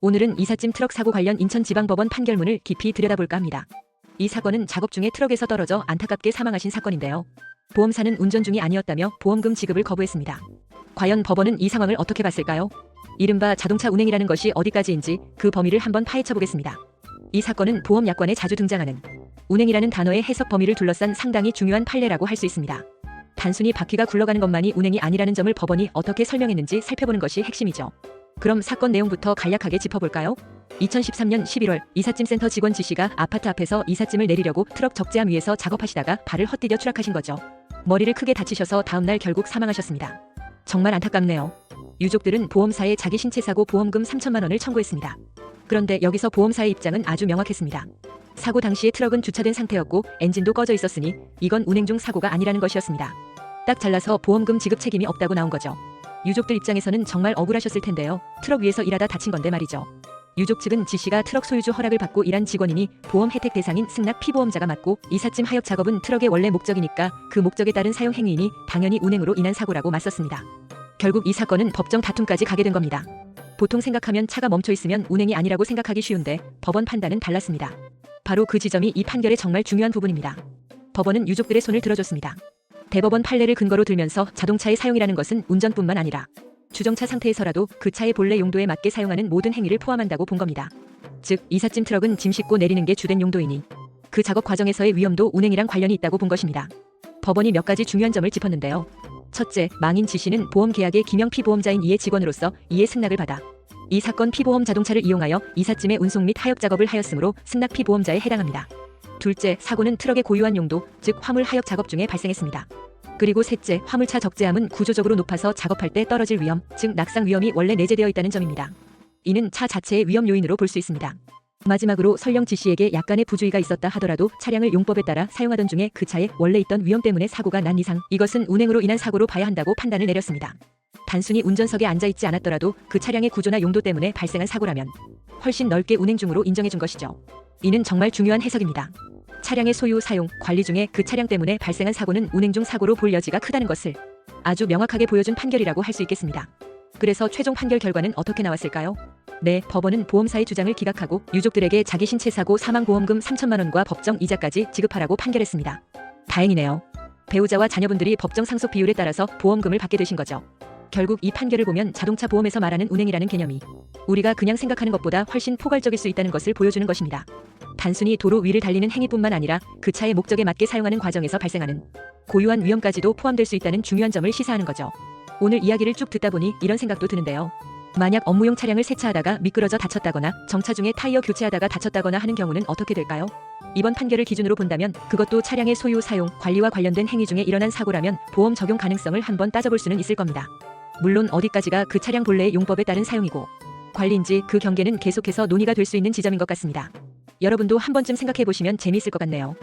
오늘은 이삿짐 트럭 사고 관련 인천지방법원 판결문을 깊이 들여다볼까 합니다. 이 사건은 작업 중에 트럭에서 떨어져 안타깝게 사망하신 사건인데요. 보험사는 운전 중이 아니었다며 보험금 지급을 거부했습니다. 과연 법원은 이 상황을 어떻게 봤을까요? 이른바 자동차 운행이라는 것이 어디까지인지 그 범위를 한번 파헤쳐 보겠습니다. 이 사건은 보험 약관에 자주 등장하는 운행이라는 단어의 해석 범위를 둘러싼 상당히 중요한 판례라고 할 수 있습니다. 단순히 바퀴가 굴러가는 것만이 운행이 아니라는 점을 법원이 어떻게 설명했는지 살펴보는 것이 핵심이죠. 그럼 사건 내용부터 간략하게 짚어볼까요? 2013년 11월 이삿짐 센터 직원 지씨가 아파트 앞에서 이삿짐을 내리려고 트럭 적재함 위에서 작업하시다가 발을 헛디뎌 추락하신 거죠. 머리를 크게 다치셔서 다음날 결국 사망하셨습니다. 정말 안타깝네요. 유족들은 보험사에 자기 신체 사고 보험금 3천만 원을 청구했습니다. 그런데 여기서 보험사의 입장은 아주 명확했습니다. 사고 당시에 트럭은 주차된 상태였고 엔진도 꺼져 있었으니 이건 운행 중 사고가 아니라는 것이었습니다. 딱 잘라서 보험금 지급 책임이 없다고 나온 거죠. 유족들 입장에서는 정말 억울하셨을 텐데요. 트럭 위에서 일하다 다친 건데 말이죠. 유족 측은 지씨가 트럭 소유주 허락을 받고 일한 직원이니 보험 혜택 대상인 승낙 피보험자가 맞고 이삿짐 하역 작업은 트럭의 원래 목적이니까 그 목적에 따른 사용 행위이니 당연히 운행으로 인한 사고라고 맞섰습니다. 결국 이 사건은 법정 다툼까지 가게 된 겁니다. 보통 생각하면 차가 멈춰 있으면 운행이 아니라고 생각하기 쉬운데 법원 판단은 달랐습니다. 바로 그 지점이 이 판결의 정말 중요한 부분입니다. 법원은 유족들의 손을 들어줬습니다. 대법원 판례를 근거로 들면서 자동차의 사용이라는 것은 운전뿐만 아니라 주정차 상태에서라도 그 차의 본래 용도에 맞게 사용하는 모든 행위를 포함한다고 본 겁니다. 즉 이삿짐 트럭은 짐 싣고 내리는 게 주된 용도이니 그 작업 과정에서의 위험도 운행이랑 관련이 있다고 본 것입니다. 법원이 몇 가지 중요한 점을 짚었는데요. 첫째, 망인 지씨는 보험 계약의 김영 피 보험자인 이의 직원으로서 이의 승낙을 받아 이 사건 피보험 자동차를 이용하여 이삿짐의 운송 및 하역 작업을 하였으므로 승낙 피보험자에 해당합니다. 둘째, 사고는 트럭의 고유한 용도, 즉 화물 하역 작업 중에 발생했습니다. 그리고 셋째, 화물차 적재함은 구조적으로 높아서 작업할 때 떨어질 위험, 즉 낙상 위험이 원래 내재되어 있다는 점입니다. 이는 차 자체의 위험 요인으로 볼 수 있습니다. 마지막으로 설령 지씨에게 약간의 부주의가 있었다 하더라도 차량을 용법에 따라 사용하던 중에 그 차에 원래 있던 위험 때문에 사고가 난 이상 이것은 운행으로 인한 사고로 봐야 한다고 판단을 내렸습니다. 단순히 운전석에 앉아 있지 않았더라도 그 차량의 구조나 용도 때문에 발생한 사고라면 훨씬 넓게 운행 중으로 인정해 준 것이죠. 이는 정말 중요한 해석입니다. 차량의 소유, 사용, 관리 중에 그 차량 때문에 발생한 사고는 운행 중 사고로 볼 여지가 크다는 것을 아주 명확하게 보여준 판결이라고 할 수 있겠습니다. 그래서 최종 판결 결과는 어떻게 나왔을까요? 네, 법원은 보험사의 주장을 기각하고 유족들에게 자기 신체 사고 사망 보험금 3천만 원과 법정 이자까지 지급하라고 판결했습니다. 다행이네요. 배우자와 자녀분들이 법정 상속 비율에 따라서 보험금을 받게 되신 거죠. 결국 이 판결을 보면 자동차 보험에서 말하는 운행이라는 개념이 우리가 그냥 생각하는 것보다 훨씬 포괄적일 수 있다는 것을 보여주는 것입니다. 단순히 도로 위를 달리는 행위뿐만 아니라 그 차의 목적에 맞게 사용하는 과정에서 발생하는 고유한 위험까지도 포함될 수 있다는 중요한 점을 시사하는 거죠. 오늘 이야기를 쭉 듣다 보니 이런 생각도 드는데요. 만약 업무용 차량을 세차하다가 미끄러져 다쳤다거나 정차 중에 타이어 교체하다가 다쳤다거나 하는 경우는 어떻게 될까요? 이번 판결을 기준으로 본다면 그것도 차량의 소유, 사용, 관리와 관련된 행위 중에 일어난 사고라면 보험 적용 가능성을 한번 따져볼 수는 있을 겁니다. 물론 어디까지가 그 차량 본래의 용법에 따른 사용이고 관리인지 그 경계는 계속해서 논의가 될 수 있는 지점인 것 같습니다. 여러분도 한 번쯤 생각해 보시면 재미있을 것 같네요.